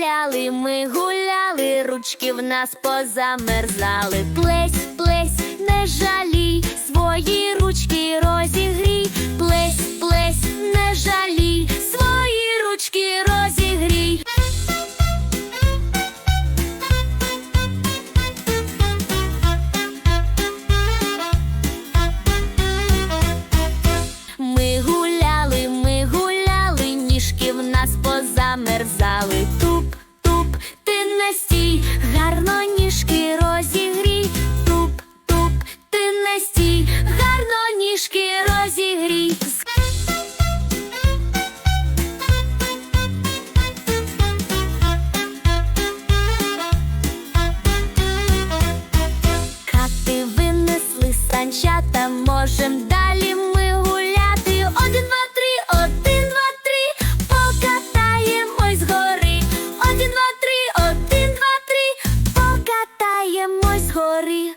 гуляли, ми гуляли, ручки в нас позамерзали плесь. замерзали туп. сміємось згорі.